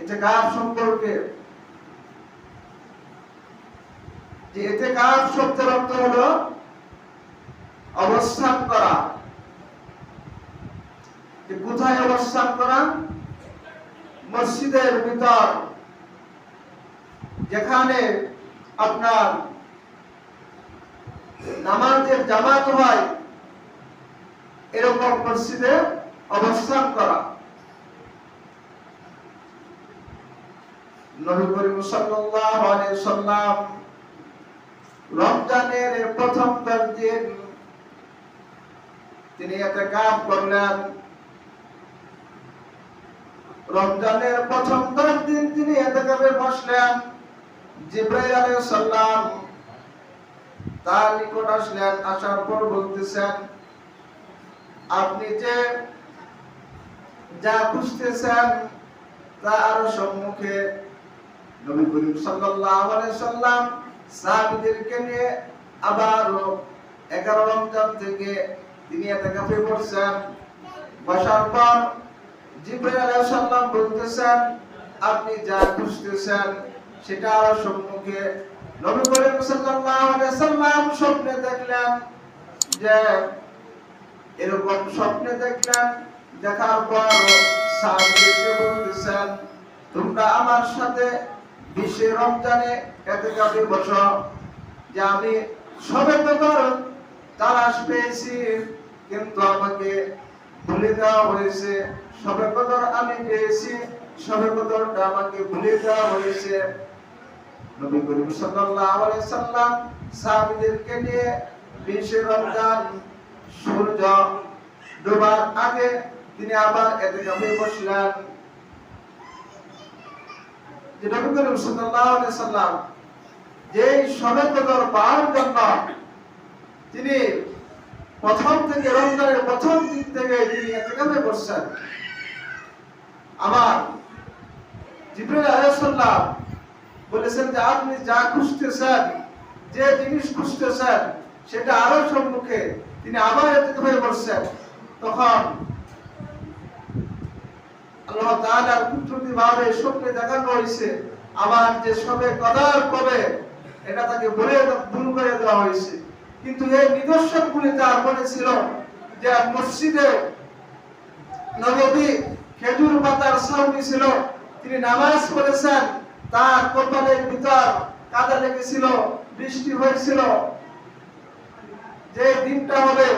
এতে কাপ সম্পর্কে? এতে শব্দের অর্থ হলো? অবস্থান করা। কোথায় অবস্থান করা? মসজিদের ভিতর। যেখানে আপনার নামাজের জামাত হয়, এরকম মসজিদে অবস্থান করা। রমজানের প্রথম দিন তিনি ইতিকাফ করলেন। রমজানের প্রথম দশ দিন তিনি বসলেন। তার নিকট আসলেন, আসার পর বলতেছেন, আপনি যে যা খুঁজতেছেন তা আরও সম্মুখে নবী করিম সাল্লাল্লাহু আলাইহি সাল্লাম সাহাবীদেরকে নিয়ে আবার 11 রমজান থেকে তিনি ইতিকাফে বসছেন বসার পর জিব্রাইল আলাইহিস সালাম বলতেছেন, আপনি যা খুঁজতেছেন সেটা আরও সম্মুখে নবী করিম সাল্লাল্লাহু আলাইহি সাল্লাম স্বপ্নে দেখলেন যে এরকম স্বপ্নে দেখলেন, দেখার পর সাহাবীদেরকে বলতেছেন, তোমরা আমার সাথে বিশে রমজানে এতেকাফে বসো যে আমি সবে কদর তালাশ পেয়েছি, কিন্তু আমাকে ভুলে দেওয়া হয়েছে। সবে কদর আমি পেয়েছি সবে কদরটা আমাকে ভুলে দেওয়া হয়েছে। নবী করিম সাল্লাল্লাহু আলাইহি সাল্লাম সাহাবীদেরকে নিয়ে বিশে রমজান সূর্য ডোবার আগে তিনি আবার এতেকাফে বসলেন। যে নবী করিম সাল্লাল্লাহু আলাইহি সাল্লাম যে সবে কদর জন্য তিনি প্রথম থেকে রমজানের প্রথম দিন থেকে তিনি এতেকাফে বসছেন। আমার জিব্রাইল আলাইহিস বলেছেন যে, আপনি যা খুঁজতেছেন, যে জিনিস খুঁজতেছেন, সেটা আরও সম্মুখে তিনি আবার এতেকাফে বসছেন। তখন আল্লাহ তাআলার কুদরতি ভাবে স্বপ্নে দেখানো হয়েছে। আমার যে সবে কদার কবে, এটা তাকে বলে দূর করে দেওয়া হয়েছে। কিন্তু এই নিদর্শনগুলি তার মনে ছিল যে মসজিদে নববী খেজুর পাতার ছাউনি ছিল, তিনি নামাজ পড়েছেন, তার কপালের ভিতর কাদা লেগেছিল, বৃষ্টি হয়েছিল। যে দিনটা হবে,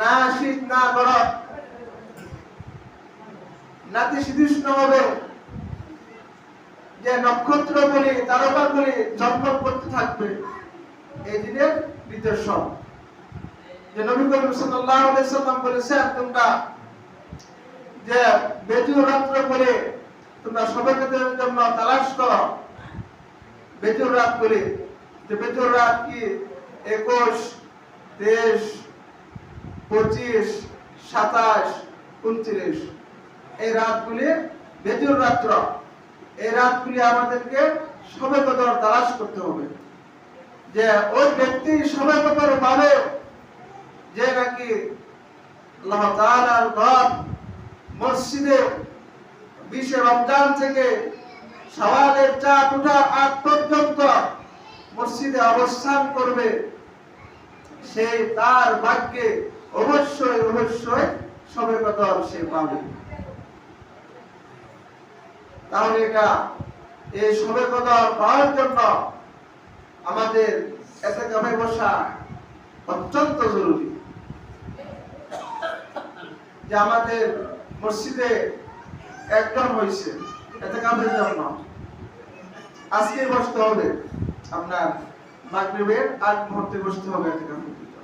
না শীত, না গরম নাতিশীতোষ্ণ হবে যে নক্ষত্রগুলি, তারকাগুলি ঝলমল করতে থাকবে, এই দিনের নিদর্শন যে নবী করিম সাল্লাল্লাহু সাল্লাম বলেছেন, তোমরা যে বেজুর রাত্র করে তোমরা সবাইদের জন্য তালাশ করো। বেজুর রাত করে যে বেজুর রাত কি? একুশ, তেইশ, পঁচিশ, সাতাশ, উনত্রিশ। এই রাতগুলি বেজুর রাত্র। এই রাতগুলি আমাদেরকে সবে তালাশ করতে হবে। যে ওই ব্যক্তি সবে পাবে যে নাকি মসজিদে বিশে রমজান থেকে সওয়ালের চাঁদ ওঠার আগ পর্যন্ত মসজিদে অবস্থান করবে, সে তার ভাগ্যে অবশ্যই অবশ্যই সবে কদর সে পাবে তাহলে এটা এই কদর পাওয়ার জন্য আমাদের এতে কামে বসা অত্যন্ত জরুরি। যে আমাদের মসজিদে একজন হয়েছে এতে কামের জন্য। আজকে বসতে হবে আপনার মাগরিবের আগ মুহূর্তে বসতে হবে এতে কামের জন্য।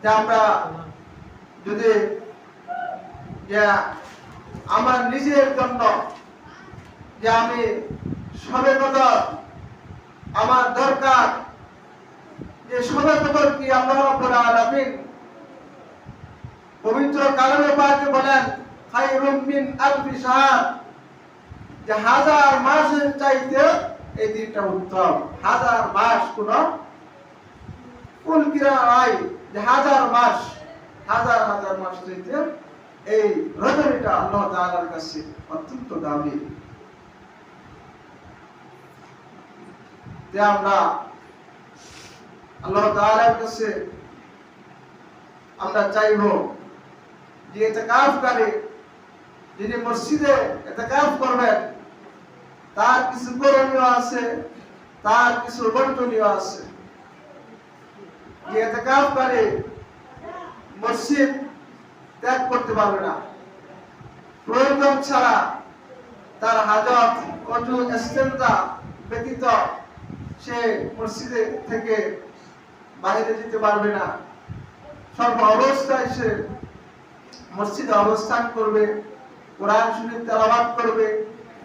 যে আমরা যদি আমার নিজের জন্য যে আমি সবে কদর আমার দরকার যে সবে কদর কি আল্লাহ পবিত্র কালামে পাকে বলেন, খায়রুম মিন আলফি শাহর। যে হাজার মাসের চাইতে এই দিনটা উত্তম। হাজার মাস কোন কুল কিরা যে হাজার মাস, হাজার হাজার মাস চাইতে এই রজনীটা আল্লাহ তাআলার কাছে অত্যন্ত দামি। যে আমরা আল্লাহ তাআলার কাছে আমরা চাইব যে এতেকাফকারী যিনি মসজিদে এতেকাফ করবেন, তার কিছু করণীয় আছে, তার কিছু বর্জনীয় আছে। যে এতেকাফকারী মসজিদ ত্যাগ করতে পারবে না। প্রয়োজন ছাড়া তার হাজত ইস্তেঞ্জা ব্যতীত সে মসজিদে থেকে বাইরে যেতে পারবে না। সর্ব অবস্থায় সে মসজিদে অবস্থান করবে, কোরআন শরীফ তেলাওয়াত করবে,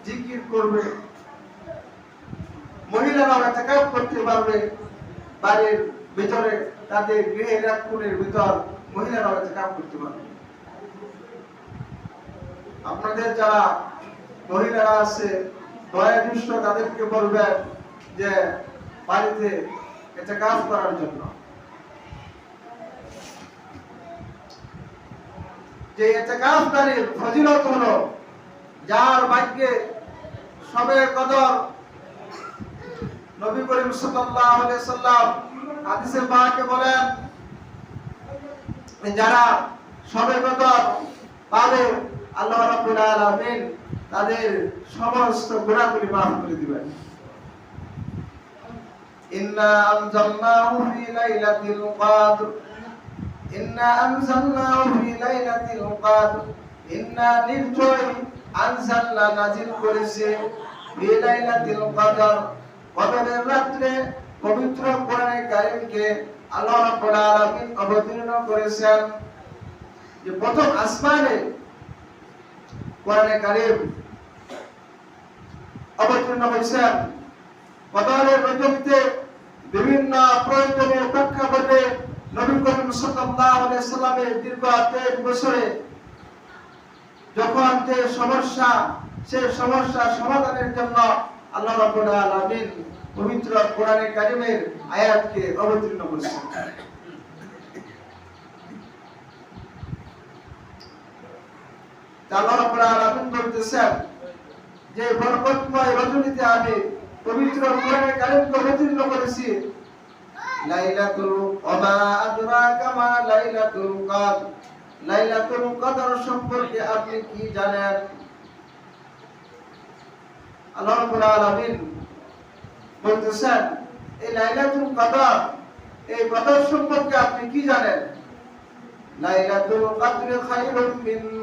জিকির করবে। মহিলারা ইতিকাফ করতে পারবে। বাড়ির ভিতরে তাদের গৃহের ভিতর মহিলারা ইতিকাফ করতে পারবে। আপনাদের যারা মহিলারা আছে দয়া দৃষ্ট তাদেরকে বলবেন যে বাড়িতে এটা কাজ করার জন্য। যে ইতিকাফকারীর ফজিলত হলো, যার ভাগ্যে সবে কদর নবী করিম সাল্লাল্লাহু সাল্লাম হাদিসে পাকে বলেন, যারা সবে কদর পাবে আল্লাহ রাব্বুল আলামিন তাদের সমস্ত গুনাহগুলি করে দিবেন। ইন্না আনজালনাহু ফি লাইলাতিল কদর। ইন্না আনজালনাহু ফি লাইলাতিল কদর। ইন্না নিশ্চয় আনজালনা নাজিল করেছে ফি লাইলাতিল কদর। কদরের রাত্রে পবিত্র কোরআনে কারীমকে আল্লাহ রাব্বুল আলামিন অবতীর্ণ করেছেন। যে প্রথম আসমানে কোরআনে কারীম অবতীর্ণ হয়েছেন। কদরের রজনীতে বিভিন্ন প্রয়োজনীয় প্রেক্ষাপটে নবী করিম সাল্লাল্লাহু আলাইহি সাল্লামের দীর্ঘ 23 বছরে যখন যে সমস্যা, সে সমস্যা সমাধানের জন্য আল্লাহ রাব্বুল আলামিন পবিত্র কোরআনে কারিমের আয়াতকে অবতীর্ণ করেছেন। বলতেছেন সম্পর্কে আপনি কি জানেন? এই এই সম্পর্কে আপনি কি জানেন?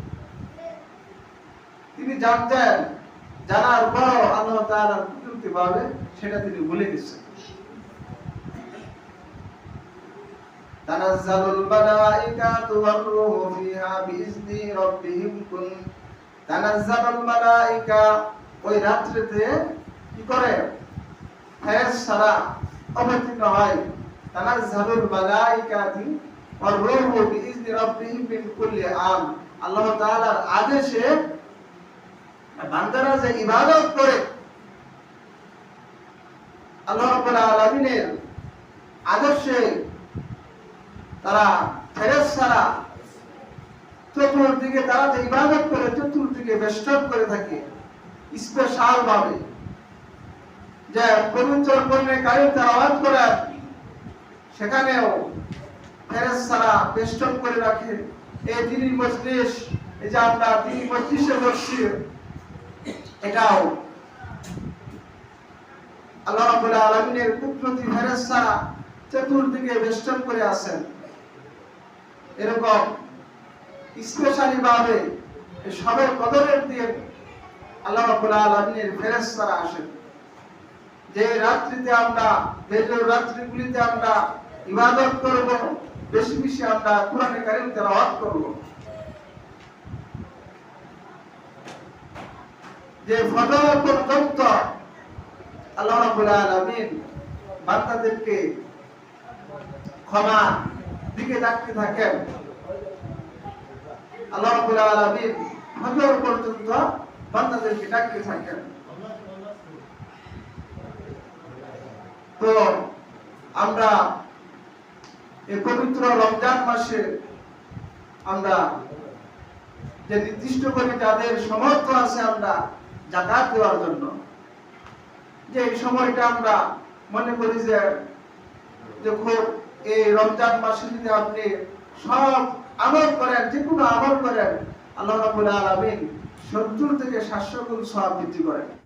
তিনি জানতেন, জানার পর আল্লাহ তালার কুদরতি পাবে সেটা তিনি বলে দিচ্ছেন تنزل الملائكة والروح فيها بإذن ربهم كن تنزل الملائكة ওই রাত্রিতে কি করে? ফেরেজ সারা অবতীর্ণ হয়। তানাজ্জালুল মালাইকাতি ওয়ার রূহু মিন কুল্লি আম। আল্লাহ তাআলার আদেশে বান্দারা যে ইবাদত করে, আল্লাহ আদর্শে তারা চতুর্দিকে, তারা যে ইবাদত করে চতুর্দিকে করে থাকে স্পেশাল ভাবে। যে করে, সেখানেও ফেরেশতারা করে রাখে। এই দিনই মজলিস, এই যে আমরা দিনই মজলিসে বসছি এটাও আল্লাহ রাব্বুল আলামিনের চতুর্দিকে বেষ্টন করে আছেন। এরকম স্পেশালি ভাবে সবে কদরের দিন আল্লাহ রাব্বুল আলামিনের ফেরেশতারা আসেন। যে রাত্রিতে আমরা বেজর রাত্রিগুলিতে আমরা ইবাদত করব, বেশি বেশি আমরা কোরআনে কারীম তেলাওয়াত করব। যে ফজর পর্যন্ত আল্লাহ বান্দাদেরকে ক্ষমা দিকে ডাকতে থাকেন। আল্লাহ পর্যন্ত বান্দাদেরকে ডাকতে থাকেন। তো আমরা এই পবিত্র রমজান মাসে আমরা যে নির্দিষ্ট করে যাদের সমর্থ আছে আমরা জাকাত দেওয়ার জন্য। যে এই সময়টা আমরা মনে করি যে খুব এই রমজান মাসে যদি আপনি সব আমল করেন, যে কোনো আমল করেন, আল্লাহ রাবুল আলমিন সত্তর থেকে সাতশো গুণ সব বৃদ্ধি করেন।